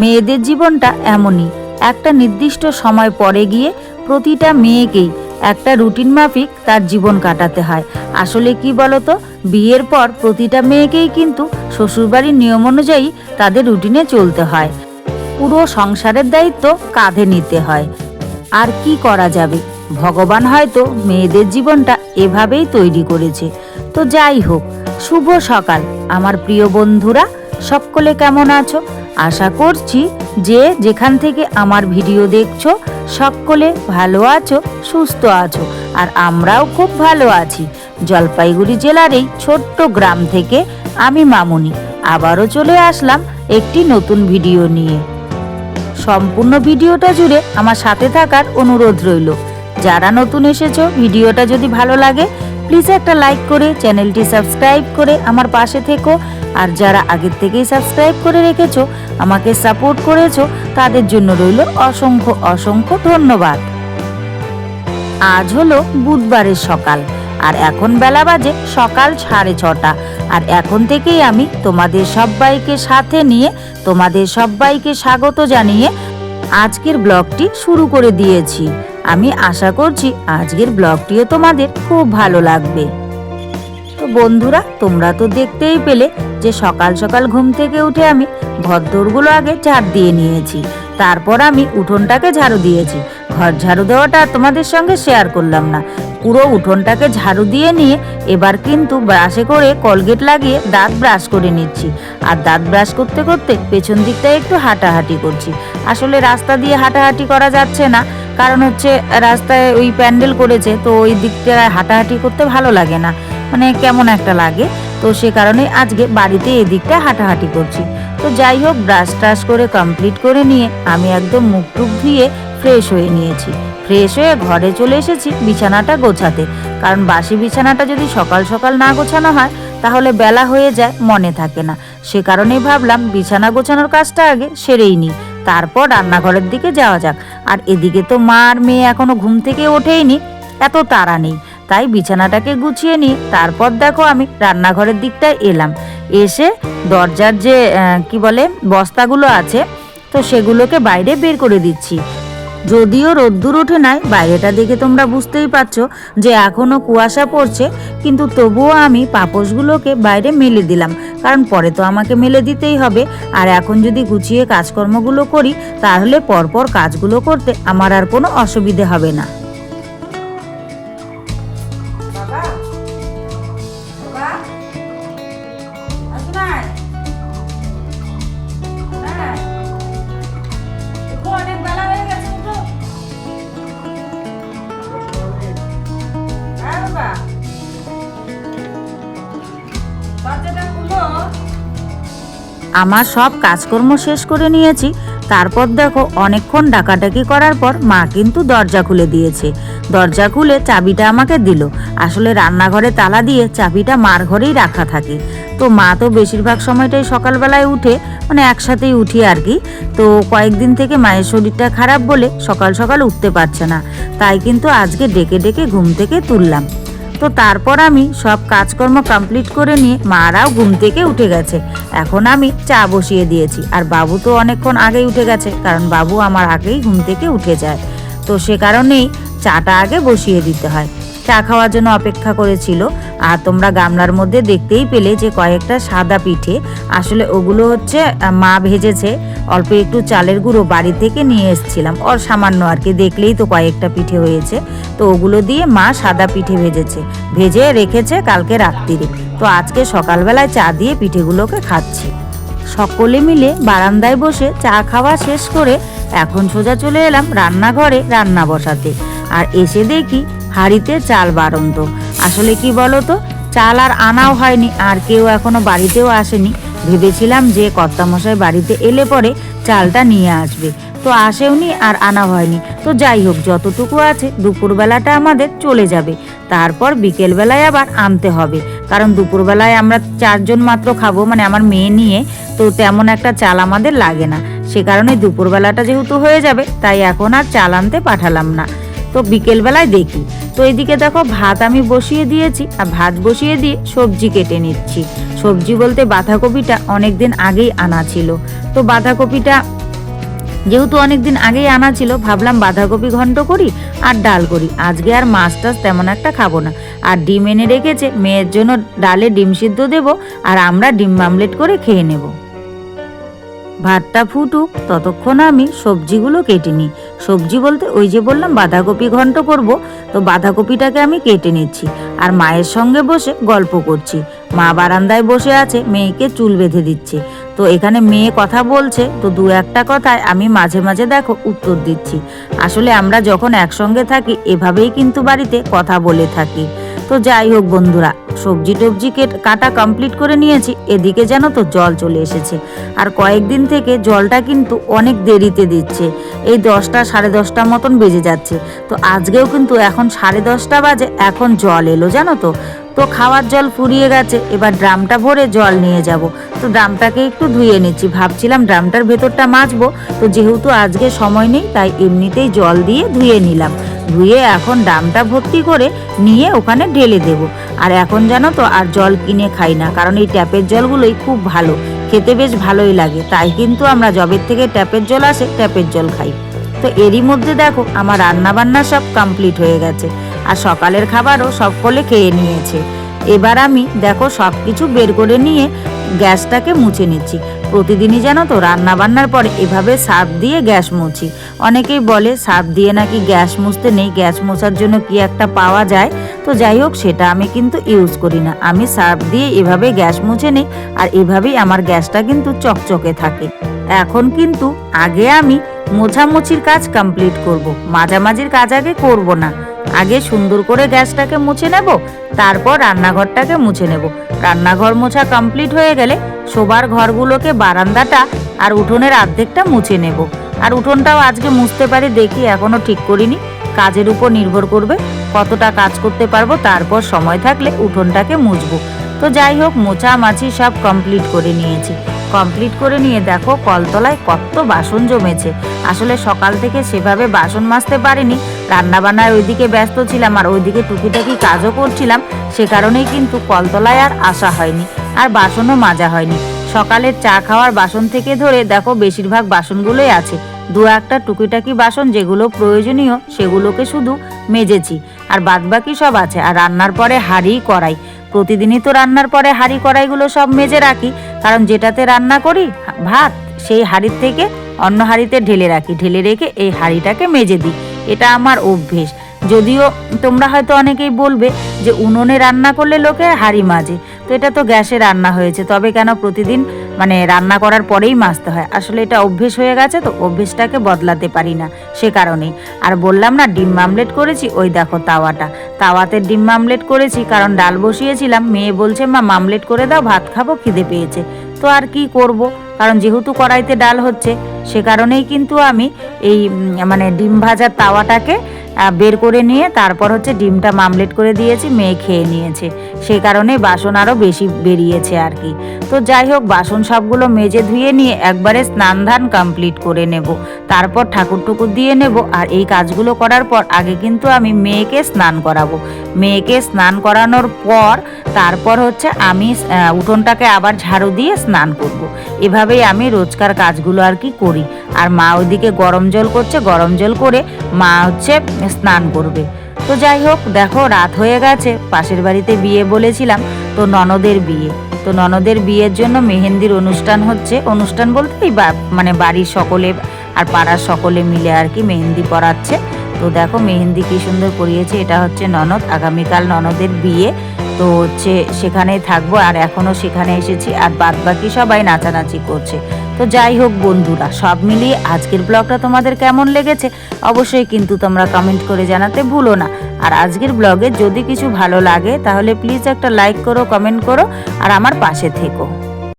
মেয়েদের জীবনটা এমনই। একটা নির্দিষ্ট সময় পরে গিয়ে প্রতিটা মেয়েকেই একটা রুটিন মাফিক তার জীবন কাটাতে হয়। আসলে কি বলতো? বিয়ের পর প্রতিটা মেয়েকেই কিন্তু শ্বশুরবাড়ির নিয়ম অনুযায়ী তাদের রুটিনে চলতে হয়। পুরো সংসারের দায়িত্ব কাঁধে নিতে হয়। আর কি করা যাবে? ভগবান হয়তো মেয়েদের জীবনটা এভাবেই তৈরি করেছে। তো যাই হোক, শুভ সকাল। আমার প্রিয় বন্ধুরা, সকলে কেমন আছো? আশা করছি যে যেখান থেকে আমার ভিডিও দেখছ, সকলে ভালো আছো, সুস্থ আছো, আর আমরাও খুব ভালো আছি। জলপাইগুড়ি জেলার এই ছোট্ট গ্রাম থেকে আমি মামুনি, আবারও চলে আসলাম একটি নতুন ভিডিও নিয়ে। সম্পূর্ণ ভিডিওটা জুড়ে আমার সাথে থাকার অনুরোধ রইল। যারা নতুন এসেছ, ভিডিওটা যদি ভালো লাগে প্লিজ একটা লাইক করে, চ্যানেলটি সাবস্ক্রাইব করে আমার পাশে থেকো আর যারা আগের থেকেই সাবস্ক্রাইব করে রেখেছো, আমাকে সাপোর্ট করেছ, তাদের জন্য রইল অসংখ্য অসংখ্য ধন্যবাদ। আজ হলো বুধবারের সকাল, আর এখন বেলা বাজে সকাল সাড়ে ছটা। আর এখন থেকেই আমি তোমাদের সবাইকে সাথে নিয়ে, তোমাদের সবাইকে স্বাগত জানিয়ে আজকের ব্লগটি শুরু করে দিয়েছি। আমি আশা করছি আজকের ব্লগটিও তোমাদের খুব ভালো লাগবে। বন্ধুরা, তোমরা তো দেখতেই পেলে যে সকাল সকাল ঘুম থেকে উঠে আমি ঘরদোরগুলো আগে ঝাড় দিয়ে নিয়েছি। তারপর আমি উঠোনটাকে ঝাড়ু দিয়েছি। ঘর ঝাড়ু দেওয়াটা তোমাদের সঙ্গে শেয়ার করলাম না। পুরো উঠোনটাকে ঝাড়ু দিয়ে নিয়ে এবার কিন্তু ব্রাশে করে কলগেট লাগিয়ে দাঁত ব্রাশ করে নিচ্ছি। আর দাঁত ব্রাশ করতে করতে পেছন দিকটায় একটু হাঁটাহাঁটি করছি। আসলে রাস্তা দিয়ে হাঁটাহাঁটি করা যাচ্ছে না, কারণ হচ্ছে রাস্তায় ওই প্যান্ডেল করেছে, তো ওই দিকটায় হাঁটাহাঁটি করতে ভালো লাগে না। মানে কেমন একটা লাগে। তো সে কারণে আজকে বাড়িতে এদিকটা হাঁটাহাঁটি করছি। তো যাই হোক ব্রাশ ট্রাশ করে কমপ্লিট করে নিয়ে আমি একদম মুখ টুক ধুয়ে ফ্রেশ হয়ে নিয়েছি। ফ্রেশ হয়ে ঘরে চলে এসেছি বিছানাটা গোছাতে। কারণ বাসি বিছানাটা যদি সকাল সকাল না গোছানো হয়, তাহলে বেলা হয়ে যায়, মনে থাকে না। সে কারণেই ভাবলাম বিছানা গোছানোর কাজটা আগে সেরেই নিই। তারপর রান্নাঘরের দিকে যাওয়া যাক। আর এদিকে তো মা আর মেয়ে এখনও ঘুম থেকে ওঠেইনি, এত তাড়া নেই। তাই বিছানাটাকে গুছিয়ে নিয়ে তারপর দেখো আমি রান্নাঘরের দিকটায় এলাম। এসে দরজার যে কি বলে, বস্তাগুলো আছে, তো সেগুলোকে বাইরে বের করে দিচ্ছি। যদিও রোদ্দুর ওঠে নাই, বাইরেটা দেখে তোমরা বুঝতেই পারছ যে এখনও কুয়াশা পড়ছে, কিন্তু তবুও আমি পাপোশগুলোকে বাইরে মেলে দিলাম, কারণ পরে তো আমাকে মেলে দিতেই হবে। আর এখন যদি গুছিয়ে কাজকর্মগুলো করি, তাহলে পরপর কাজগুলো করতে আমার আর কোনো অসুবিধে হবে না। আমার সব কাজকর্ম শেষ করে নিয়েছি। তারপর দেখো, অনেকক্ষণ ডাকাডাকি করার পর মা কিন্তু দরজা খুলে দিয়েছে। দরজা খুলে চাবিটা আমাকে দিল। আসলে রান্নাঘরে তালা দিয়ে চাবিটা মার ঘরেই রাখা থাকে। তো মা তো বেশিরভাগ সময়টাই সকালবেলায় উঠে মানে একসাথেই উঠি আর কি। তো কয়েকদিন থেকে মায়ের শরীরটা খারাপ বলে সকাল সকাল উঠতে পারছে না। তাই কিন্তু আজকে ডেকে ডেকে ঘুম থেকে তুললাম। তো তারপর আমি সব কাজকর্ম কমপ্লিট করে নিয়ে মারাও ঘুম থেকে উঠে গেছে। এখন আমি চা বসিয়ে দিয়েছি। আর বাবু তো অনেকক্ষণ আগেই উঠে গেছে, কারণ বাবু আমার আগেই ঘুম থেকে উঠে যায়। তো সে কারণেই চাটা আগে বসিয়ে দিতে হয়। চা খাওয়ার জন্য অপেক্ষা করেছিল। আর তোমরা গামলার মধ্যে দেখতেই পেলে যে কয়েকটা সাদা পিঠে। আসলে ওগুলো হচ্ছে মা ভেজেছে। অল্প একটু চালের গুঁড়ো বাড়ি থেকে নিয়ে এসেছিলাম। ওর সামান্য আর কি, দেখলেই তো কয়েকটা পিঠে হয়েছে। তো ওগুলো দিয়ে মা সাদা পিঠে ভেজেছে। ভেজে রেখেছে কালকে রাত্রিরে তো আজকে সকালবেলায় চা দিয়ে পিঠেগুলোকে খাচ্ছি। সকলে মিলে বারান্দায় বসে চা খাওয়া শেষ করে এখন সোজা চলে এলাম রান্নাঘরে রান্না বসাতে। আর এসে দেখি হাঁড়িতে চাল বাড়ন্ত আসলে কি বলো তো চাল আর আনাও হয়নি, আর কেউ এখনও বাড়িতেও আসেনি। ভেবেছিলাম যে কর্তামশাই বাড়িতে এলে পরে চালটা নিয়ে আসবে। তো আসেওনি আর আনা হয়নি। তো যাই হোক, যতটুকু আছে দুপুরবেলাটা আমাদের চলে যাবে। তারপর বিকেলবেলায় আবার আনতে হবে। কারণ দুপুরবেলায় আমরা চারজন মাত্র খাব মানে আমার মেয়ে নিয়ে, তো তেমন একটা চাল আমাদের লাগে না। সে কারণে দুপুরবেলাটা যেহেতু হয়ে যাবে, তাই এখন আর চাল আনতে পাঠালাম না। তো বিকেলবেলায় দেখি। তো এদিকে দেখো ভাত আমি বসিয়ে দিয়েছি আর ভাত বসিয়ে দিয়ে সবজি কেটে নিচ্ছি। সবজি বলতে বাঁধাকপিটা অনেক দিন আগেই আনা ছিল। তো বাঁধাকপিটা যেহেতু অনেক দিন আগেই আনা ছিল, ভাবলাম বাঁধাকপি ঘন্ট করি আর ডাল করি। আজকে আর মাছ টাছ তেমন একটা খাব না। আর ডিম এনে রেখেছে, মেয়ের জন্য ডালে ডিম সিদ্ধ দেবো আর আমরা ডিম মামলেট করে খেয়ে নেব। ভাতটা ফুটুক, ততক্ষণ আমি সবজিগুলো কেটে নিই। সবজি বলতে ওই যে বললাম, বাঁধাকপি ঘন্ট করব, তো বাঁধাকপিটাকে আমি কেটে নিচ্ছি আর মায়ের সঙ্গে বসে গল্প করছি। মা বারান্দায় বসে আছে, মেয়েকে চুল বেঁধে দিচ্ছে। তো এখানে মেয়ে কথা বলছে, তো দু একটা কথায় আমি মাঝে মাঝে দেখো উত্তর দিচ্ছি। আসলে আমরা যখন একসঙ্গে থাকি, এভাবেই কিন্তু বাড়িতে কথা বলে থাকি। তো যাই হোক বন্ধুরা সবজি টবজি কেট কমপ্লিট করে নিয়েছি। এদিকে যেন তো জল চলে এসেছে। আর কয়েকদিন থেকে জলটা কিন্তু অনেক দেরিতে দিচ্ছে। এই দশটা, সাড়ে দশটা মতন বেজে যাচ্ছে। তো আজকেও কিন্তু এখন সাড়ে দশটা বাজে, এখন জল এলো জানো তো? তো খাওয়ার জল ফুরিয়ে গেছে, এবার ড্রামটা ভরে জল নিয়ে যাব। তো ড্রামটাকে একটু ধুয়ে নিচ্ছি, ভাবছিলাম ড্রামটার ভেতরটা মাজবো, তো যেহেতু আজকে সময় নেই, তাই এমনিতেই জল দিয়ে ধুয়ে নিলাম। ধুয়ে এখন ড্রামটা ভর্তি করে নিয়ে ওখানে ঢেলে দেব। আর এখন জানো তো, আর জল কিনে খাই না, কারণ এই ট্যাপের জলগুলোই খুব ভালো, খেতে বেশ ভালোই লাগে, তাই কিন্তু আমরা জবের থেকে ট্যাপের জল আসে, ট্যাপের জল খাই। তো এরই মধ্যে দেখো, আমার রান্না বান্না সব কমপ্লিট হয়ে গেছে। আর সকালের খাবারও সকলে খেয়ে নিয়েছে। এবার আমি, দেখো সব কিছু বের করে নিয়ে গ্যাসটাকে মুছে নিচ্ছি। প্রতিদিনই জানো তো রান্না বান্নার পরে এভাবে সার্ফ দিয়ে গ্যাস মুছি। অনেকেই বলে সার্ফ দিয়ে নাকি গ্যাস মুছতে নেই, গ্যাস মোছার জন্য কি একটা পাওয়া যায়? তো যাই হোক, সেটা আমি কিন্তু ইউজ করি না। আমি সার্ফ দিয়ে এভাবে গ্যাস মুছে নিই আর এভাবেই আমার গ্যাসটা কিন্তু চকচকে থাকে। এখন কিন্তু আগে আমি মোছামুছির কাজ কমপ্লিট করব। মাঝামাঝির কাজ আগে করব না। আগে সুন্দর করে গ্যাসটাকে মুছে নেব, তারপর রান্নাঘরটাকে মুছে নেব। রান্নাঘর মোছা কমপ্লিট হয়ে গেলে শোবার ঘরগুলোকে বারান্দাটা আর উঠোনের অর্ধেকটা মুছে নেব। আর উঠোনটাও আজকে মুছতে পারি দেখি এখনও ঠিক করিনি। কাজের উপর নির্ভর করবে কতটা কাজ করতে পারব, তারপর সময় থাকলে উঠোনটাকে মুছবো। তো যাই হোক, মোছা মাছি সব কমপ্লিট করে নিয়েছি। কমপ্লিট করে নিয়ে দেখো কলতলায় কত বাসন জমেছে। আসলে সকাল থেকে সেভাবে বাসন মাজতে পারিনি রান্নাবান্নায় ওইদিকে ব্যস্ত ছিলাম আর ওইদিকে টুকিটাকি কাজও করছিলাম, সে কারণেই কিন্তু কলতলায় আর আসা হয়নি, আর বাসনও মাজা হয়নি। সকালের চা খাওয়ার বাসন থেকে ধরে দেখো বেশিরভাগ বাসনগুলোই আছে, দু একটা টুকিটাকি বাসন যেগুলো প্রয়োজনীয় সেগুলোকে শুধু মেজেছি, আর বাদবাকি সব আছে, আর রান্নার পরে হাঁড়ি, কড়াই। প্রতিদিনই তো রান্নার পরে হাঁড়ি, কড়াইগুলো সব মেজে রাখি, কারণ যেটাতে রান্না করি, ভাত, সেই হাঁড়ির থেকে অন্য হাঁড়িতে ঢেলে রাখি, ঢেলে রেখে এই হাঁড়িটাকে মেজে দিই। এটা আমার অভ্যেস। যদিও তোমরা হয়তো অনেকেই বলবে যে উনুনে রান্না করলে লোকে হাঁড়ি মাজে। তো এটা তো গ্যাসে রান্না হয়েছে, তবে কেন প্রতিদিন মানে রান্না করার পরেই মাজতে হয়? আসলে এটা অভ্যেস হয়ে গেছে তো অভ্যেসটাকে বদলাতে পারি না, সে কারণেই। আর বললাম না, ডিম মামলেট করেছি, ওই দেখো তাওয়াটা। তাওয়াতে ডিম মামলেট করেছি, কারণ ডাল বসিয়েছিলাম, মেয়ে বলছে, মা মামলেট করে দাও, ভাত খাব, খিদে পেয়েছে। তো আর কি করব? কারণ যেহেতু কড়াইতে ডাল হচ্ছে, সে কারণেই কিন্তু আমি এই মানে ডিম ভাজার তাওয়াটাকে বের করে নিয়ে তারপর হচ্ছে ডিমটা মামলেট করে দিয়েছি, মেয়ে খেয়ে নিয়েছে। সে কারণে বাসন আরও বেশি বেরিয়েছে আর কি। তো যাই হোক, বাসন সবগুলো মেজে ধুয়ে নিয়ে একবারে স্নান ধান কমপ্লিট করে নেব। তারপর ঠাকুর টুকুর দিয়ে নেব আর এই কাজগুলো করার পর আগে কিন্তু আমি মেয়েকে স্নান করাবো। মেয়েকে স্নান করানোর পর তারপর হচ্ছে আমি উঠোনটাকে আবার ঝাড়ু দিয়ে স্নান করব। এভাবেই আমি রোজকার কাজগুলো আর কি করি। আর মা ওইদিকে গরম জল করছে, গরম জল করে মা হচ্ছে স্নান করবে। তো যাই হোক, দেখো রাত হয়ে গেছে, পাশের বাড়িতে বিয়ে বলেছিলাম, তো ননদের বিয়ে। তো ননদের বিয়ের জন্য মেহেন্দির অনুষ্ঠান হচ্ছে। অনুষ্ঠান বলতে এই মানে বাড়ির সকলে আর পাড়ার সকলে মিলে আর কি মেহেন্দি পরাচ্ছে। তো দেখো মেহেন্দি কি সুন্দর পরিয়েছে এটা হচ্ছে ননদ। আগামীকাল ননদের বিয়ে। তো হচ্ছে সেখানেই থাকব আর এখনও সেখানে এসেছি আর বাদ বাকি সবাই নাচানাচি করছে। তো যাই হোক বন্ধুরা, সব মিলিয়ে আজকের ব্লগটা তোমাদের কেমন লেগেছে অবশ্যই কিন্তু তোমরা কমেন্ট করে জানাতে ভুলো না। আর আজকের ব্লগে যদি কিছু ভালো লাগে তাহলে প্লিজ একটা লাইক করো কমেন্ট করো আর আমার পাশে থেকো।